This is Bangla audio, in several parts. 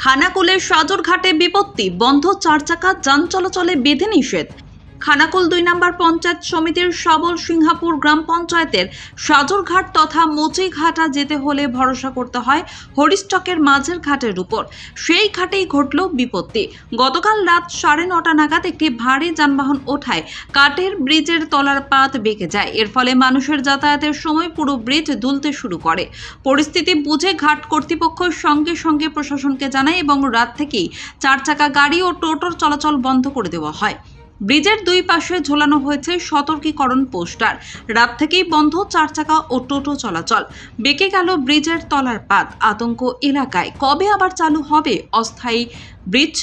খানাকুলের সাজরঘাটে বিপত্তি বন্ধ চার চাকা যান চলাচলে বিধি নিষেধ। খানাকুল দুই নম্বর পঞ্চায়েত সমিতির সবল সিংহাপুর গ্রাম পঞ্চায়েতের সজরঘাট তথা মুচিঘাটা যেতে হলে ভরসা করতে হয় হরিস্টকের মাঝের ঘাটের উপর। সেই ঘাটেই ঘটল বিপত্তি। গতকাল রাত সাড়ে নটা নাগাদ একটি ভারী যানবাহন ওঠায় কাঠের ব্রিজের তলার পাত বেঁকে যায়। এর ফলে মানুষের যাতায়াতের সময় পুরো ব্রিজ দুলতে শুরু করে। পরিস্থিতি বুঝে ঘাট কর্তৃপক্ষ সঙ্গে সঙ্গে প্রশাসনকে জানায় এবং রাত থেকেই চার চাকা গাড়ি ও টোটোর চলাচল বন্ধ করে দেওয়া হয়। ব্রিজের দুই পাশে ঝোলানো হয়েছে সতর্কীকরণ পোস্টার। রাত থেকেই বন্ধ, চার চাকা ও টোটো চলাচল। বেঁকে গেল ব্রিজের তলার পাত আতঙ্ক এলাকায়। কবে আবার চালু হবে অস্থায়ী ব্রিজ?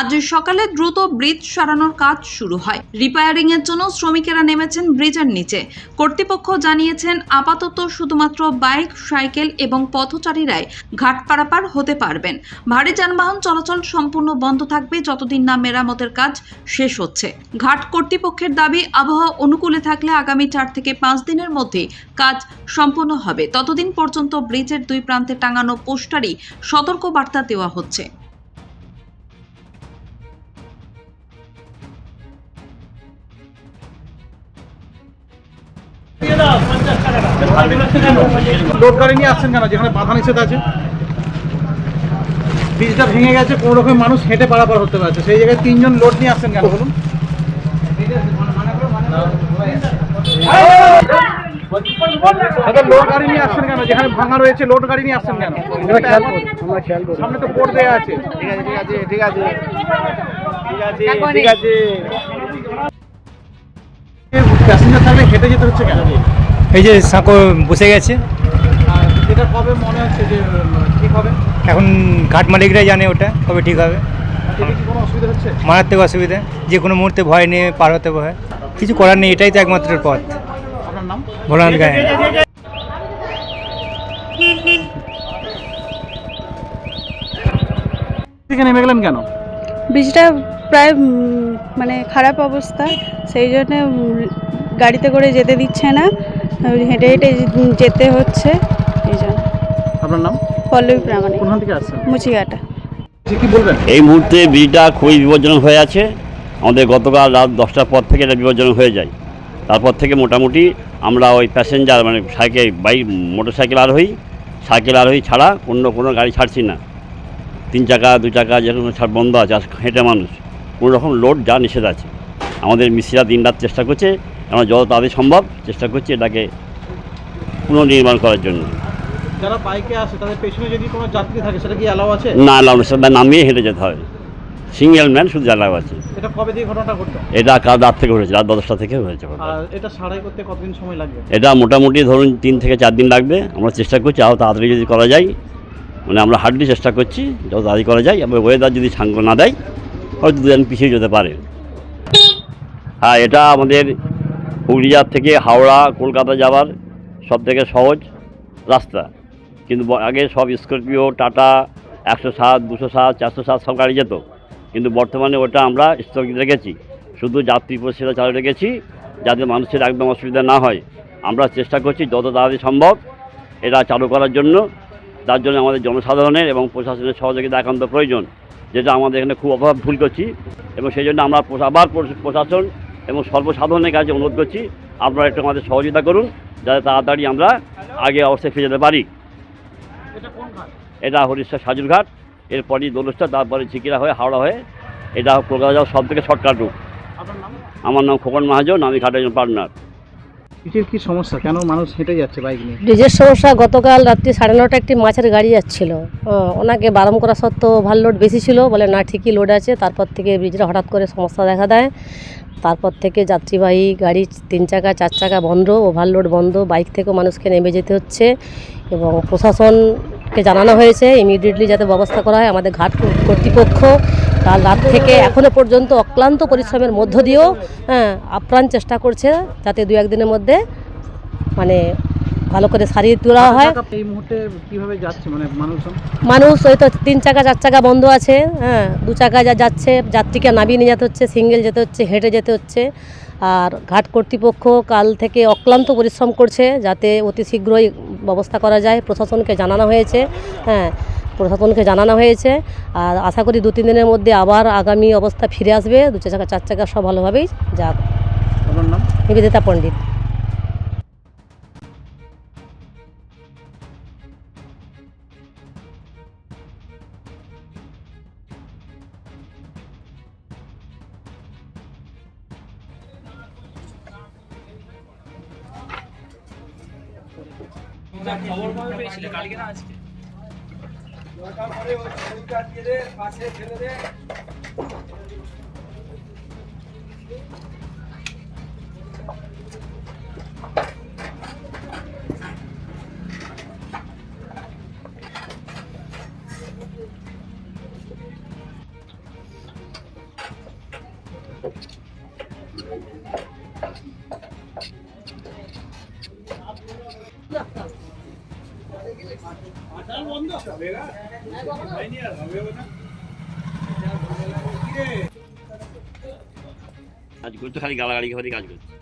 আজ সকালে দ্রুত ব্রিজ সারানোর কাজ শুরু হয়। রিপেয়ারিং এর জন্য শ্রমিকেরা নেমেছেন ব্রিজের নিচে। কর্তৃপক্ষ জানিয়েছেন, আপাতত শুধুমাত্র বাইক, সাইকেল এবং পথচারীরাই ঘাট পারাপার হতে পারবেন। ভারী যানবাহন চলাচল সম্পূর্ণ বন্ধ থাকবে যতদিন না মেরামতের কাজ শেষ হচ্ছে। ঘাট কর্তৃপক্ষের দাবি, আবহাওয়া অনুকূলে থাকলে আগামী চার থেকে পাঁচ দিনের মধ্যে কাজ সম্পূর্ণ হবে। ততদিন পর্যন্ত ব্রিজের দুই প্রান্তে টাঙানো পোস্টারই সতর্ক বার্তা দেওয়া হচ্ছে। লোড গাড়ি নিয়ে আসছেন কেন? যেখানে বাধা নিষেধ আছে। ব্রিজটা ভেঙে গেছে কোনো রকম মানুষ হেঁটে পারাপার হতে পারছে। সেই জায়গায় তিনজন লোড নিয়ে আসছেন কেন বলুন? লোড গাড়ি নিয়ে আসছেন কেন? যেখানে ভাঙা রয়েছে লোড গাড়ি নিয়ে আসছেন কেন? সামনে তো বোর্ড দেওয়া আছে। ঠিক আছে ঠিক আছে ঠিক আছে। ঠিক আছে। প্যাসেঞ্জার থাকলে হেঁটে যেতে হচ্ছে কেন? এই যে সাঁকো বসে গেছে। যেটা কবে মনে হচ্ছে যে ঠিক হবে? এখন ঘাট মালিকরাই জানে ওটা কবে ঠিক হবে। মারাত্মক অসুবিধা যে কোনো মুহূর্তে ভয় নিয়ে পার হতে ভয়। কিছু করার নেই এটাই তো একমাত্র পথ। আপনার ভোলানাথ গায়ে। থেকে নেমে গেলেন কেন? ব্রিজটা প্রায় মানে খারাপ অবস্থা সেই জন্য গাড়িতে করে যেতে দিচ্ছে না। হেঁটে হেঁটে যেতে হচ্ছে এই জন্য। আপনার নাম? পল্লবী প্রামাণিক। কোনখান থেকে আসছেন? মুচিঘাটা। কি বলবেন? এই মুহূর্তে ব্রিজটা খুবই বিপজ্জনক হয়ে আছে। আমাদের গতকাল রাত দশটার পর থেকে এটা বিপজ্জনক হয়ে যায়। তারপর থেকে মোটামুটি আমরা ওই প্যাসেঞ্জার মানে সাইকেল বাইক মোটর সাইকেল আরোহী সাইকেল আরোহী ছাড়া অন্য কোনো গাড়ি ছাড়ছি না। তিন চাকা দু চাকা যে কোনো ছাড় বন্ধ আছে আর হেঁটে মানুষ। কোনো রকম লোড যা নিষেধ আছে। আমাদের মিস্ত্রিরা দিন রাত চেষ্টা করছে আমরা যত তাড়াতাড়ি সম্ভব চেষ্টা করছি এটাকে পুনর্নির্মাণ করার জন্য। যারা বাইকে আসে তাদের পেছনে যদি কোনো যাত্রী থাকে সেটা কি অ্যালাউ আছে? না না সেটা নামিয়ে হেঁটে যেতে হয় সিঙ্গেল ম্যান শুধু জ্বালাও আছে। এটা কবে দিয়ে ঘটনাটা ঘটলো? এটা কাল রাত থেকে হয়েছে রাত দশটা থেকে হয়েছে আর এটা সারাই করতে কতদিন সময় লাগবে? এটা মোটামুটি ধরুন তিন থেকে চার দিন লাগবে। আমরা চেষ্টা করছি আরও তাড়াতাড়ি যদি করা যায় মানে আমরা হার্ডলি চেষ্টা করছি যত তাড়াতাড়ি করা যায় এবং ওয়েদার যদি সাঙ্গ না দেয় হয়তো দুদিন পিছিয়ে যেতে পারে। হ্যাঁ এটা আমাদের হুগলিয়ার থেকে হাওড়া, কলকাতা যাওয়ার সব থেকে সহজ রাস্তা। কিন্তু আগে সব স্করপিও টাটা একশো সাত, দুশো সাত, চারশো সাত সব গাড়ি যেত। কিন্তু বর্তমানে ওটা আমরা স্থগিত রেখেছি। শুধু যাত্রী পরিষেবা চালু রেখেছি, যাতে মানুষের একদম অসুবিধা না হয়। আমরা চেষ্টা করছি যত তাড়াতাড়ি সম্ভব এটা চালু করার জন্য। তার জন্য আমাদের জনসাধারণের এবং প্রশাসনের সহযোগিতা একান্ত প্রয়োজন, যেটা আমাদের এখানে খুব অভাব ভুল করছি। এবং সেই জন্য আমরা আবার প্রশাসন এবং সর্বসাধারণের কাছে অনুরোধ করছি আপনারা একটু আমাদের সহযোগিতা করুন যাতে তাড়াতাড়ি আমরা আগে অবস্থায় ফিরে যেতে পারি। এটা ঘাট? হরিশ্বর সাজুরঘাট এরপরই দোলস্থা তারপরে চিকিরা হয়ে হাওড়া হয়ে এটা কলকাতা যাওয়ার সব থেকে শর্টকাট রুট আমার নাম খোকন মাহাজন আমি ঘাটের পার্টনার কিসের কি সমস্যা? কেন মানুষ হেঁটে যাচ্ছে বাইক নিয়ে? ব্রিজের সমস্যা, গতকাল রাত্রি সাড়ে নটা একটি মাছের গাড়ি যাচ্ছিল। ওনাকে বারণ করা সত্ত্বেও ভালো লোড বেশি ছিল। বলে, না, ঠিকই লোড আছে। তারপর থেকে ব্রিজটা হঠাৎ করে সমস্যা দেখা দেয়। তারপর থেকে যাত্রীবাহী গাড়ি তিন চাকা, চার চাকা বন্ধ ওভারলোড বন্ধ। বাইক থেকেও মানুষকে নেমে যেতে হচ্ছে এবং প্রশাসনকে জানানো হয়েছে ইমিডিয়েটলি যাতে ব্যবস্থা করা হয় আমাদের ঘাট কর্তৃপক্ষ। কাল রাত থেকে এখনও পর্যন্ত অক্লান্ত পরিশ্রমের মধ্য দিয়েও হ্যাঁ আপ্রাণ চেষ্টা করছে যাতে দু একদিনের মধ্যে মানে ভালো করে সারিয়ে তোলা হয়। এই মুহূর্তে কীভাবে যাচ্ছে মানে মানুষজন? মানুষ ওই তো তিন চাকা চার চাকা বন্ধ আছে হ্যাঁ দু চাকা যা যাচ্ছে যাত্রীকে নামিয়ে নিয়ে যেতে হচ্ছে সিঙ্গেল যেতে হচ্ছে হেঁটে যেতে হচ্ছে। আর ঘাট কর্তৃপক্ষ কাল থেকে অক্লান্ত পরিশ্রম করছে যাতে অতি শীঘ্রই ব্যবস্থা করা যায়। প্রশাসনকে জানানো হয়েছে। হ্যাঁ প্রশাসনকে জানানো হয়েছে। আর আশা করি দু তিন দিনের মধ্যে আবার আগামী অবস্থা ফিরে আসবে। দু চাকা চার চাকা সব ভালোভাবেই যাক। আপনার নাম ফেলে পণ্ডিত কাজ করতে খালি গালাগালি করে কাজ করছে।